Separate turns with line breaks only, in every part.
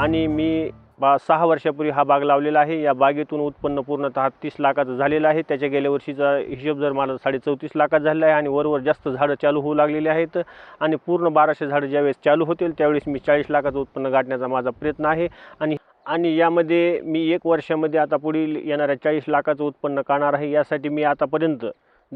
आणि मी बा सहा वर्षापूर्वी हा बाग लावलेला आहे. या बागेतून उत्पन्न पूर्णतः तीस लाखाचं झालेलं आहे. त्याच्या गेल्या वर्षीचा हिशोब जर मला साडे चौतीस लाखात झालेला आहे आणि वरवर जास्त झाडं चालू होऊ लागलेली आहेत आणि पूर्ण बाराशे झाडं ज्यावेळेस चालू होतील त्यावेळेस मी चाळीस लाखाचं उत्पन्न गाठण्याचा माझा प्रयत्न आहे. आणि आणि यामध्ये मी एक वर्षामध्ये आता पुढील येणाऱ्या चाळीस लाखाचं उत्पन्न काढणार आहे. यासाठी मी आतापर्यंत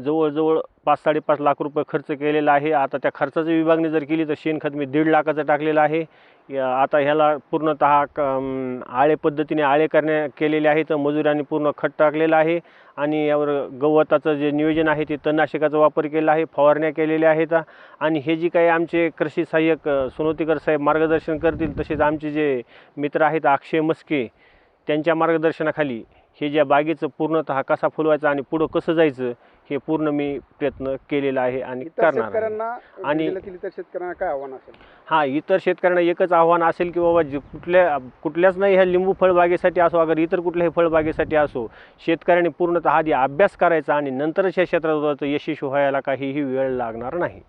जवळजवळ पाच साडेपाच लाख रुपये खर्च केलेला आहे. आता त्या खर्चाची विभागणी जर केली तर शेणखत मी दीड लाखाचं टाकलेलं आहे. या आता ह्याला पूर्णतः क- आळे पद्धतीने आळे करण्या केलेले आहेत. मजुरांनी पूर्ण खत टाकलेलं आहे. आणि यावर गवताचं जे नियोजन आहे ते तणनाशकाचा वापर केला आहे. फवारण्या केलेल्या आहेत. आणि हे जी काही आमचे कृषी सहाय्यक सोनोतीकर साहेब मार्गदर्शन करतील तसेच आमचे जे मित्र आहेत अक्षय मस्के त्यांच्या मार्गदर्शनाखाली हे ज्या बागेचं पूर्णतः कसा फुलवायचा आणि पुढं कसं जायचं हे पूर्ण मी प्रयत्न केलेला आहे आणि करणार आणि-
इतर शेतकऱ्यांना काय आव्हान असेल
हा इतर शेतकऱ्यांना एकच आव्हान असेल की बाबा जे कुठल्या कुठल्याच नाही ह्या लिंबू फळबागेसाठी असो अगर इतर कुठल्याही फळबागेसाठी असो शेतकऱ्यांनी पूर्णतः आधी अभ्यास करायचा आणि नंतरच या क्षेत्रात. यशस्वी व्हायला काहीही वेळ लागणार नाही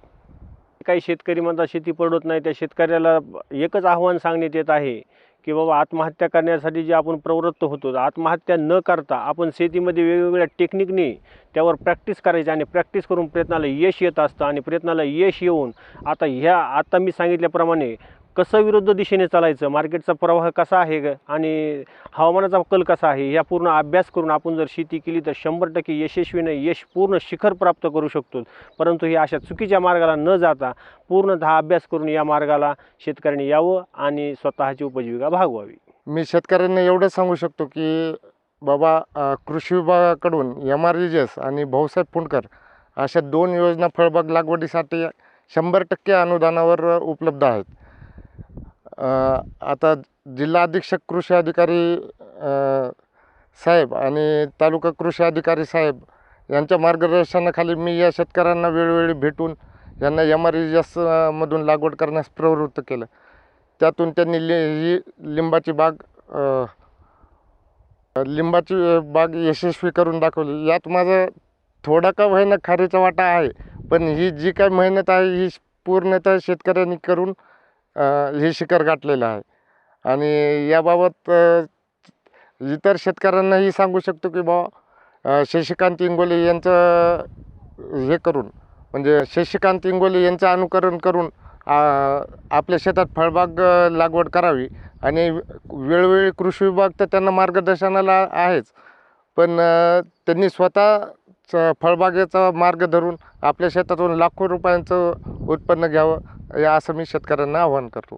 काही शेतकरी म्हणतात शेती पडत नाही. त्या शेतकऱ्याला एकच आव्हान सांगण्यात येत आहे की बाबा आत्महत्या करण्यासाठी जे आपण प्रवृत्त होतो आत्महत्या न करता आपण शेतीमध्ये वेगवेगळ्या टेक्निकनी त्यावर प्रॅक्टिस करायची आणि प्रॅक्टिस करून प्रयत्नाला यश येत असतं आणि प्रयत्नाला यश येऊन आता ह्या आता मी सांगितल्याप्रमाणे कसं विरुद्ध दिशेने चालायचं? मार्केटचा प्रवाह कसा आहे आणि हवामानाचा कल कसा आहे? या पूर्ण अभ्यास करून आपण जर शेती केली तर शंभर टक्के यशस्वीने यश पूर्ण शिखर प्राप्त करू शकतो. परंतु हे अशा चुकीच्या मार्गाला न जाता पूर्णतः अभ्यास करून या मार्गाला शेतकऱ्यांनी यावं आणि स्वतःची उपजीविका भागवावी.
मी शेतकऱ्यांना एवढं सांगू शकतो की बाबा कृषी विभागाकडून एम आर एस आणि भाऊसाहेब पुणकर अशा दोन योजना फळबाग लागवडीसाठी शंभर टक्के अनुदानावर उपलब्ध आहेत. आता जिल्हा अधीक्षक कृषी अधिकारी साहेब आणि तालुका कृषी अधिकारी साहेब यांच्या मार्गदर्शनाखाली मी या शेतकऱ्यांना वेळोवेळी भेटून यांना एम आर एस मधून लागवड करण्यास प्रवृत्त केलं. त्यातून त्यांनी लि ही लिंबाची बाग लिंबाची बाग यशस्वी करून दाखवली. यात माझं थोडा का होईना खारीचा वाटा आहे पण ही जी काय मेहनत आहे ही पूर्णतः शेतकऱ्यांनी करून हे शिखर गाठलेलं आहे. आणि याबाबत इतर शेतकऱ्यांनाही सांगू शकतो की बा शशिकांत इंगोले यांचं हे करून म्हणजे शशिकांत इंगोले यांचं अनुकरण करून आपल्या शेतात फळबाग लागवड करावी. आणि वेळोवेळी कृषी विभाग तर त्यांना मार्गदर्शनाला आहेच. पण त्यांनी स्वतः फळबागेचा मार्ग धरून आपल्या शेतातून लाखो रुपयांचं उत्पन्न घ्यावं. या असं मी शेतकऱ्यांना आवाहन करतो.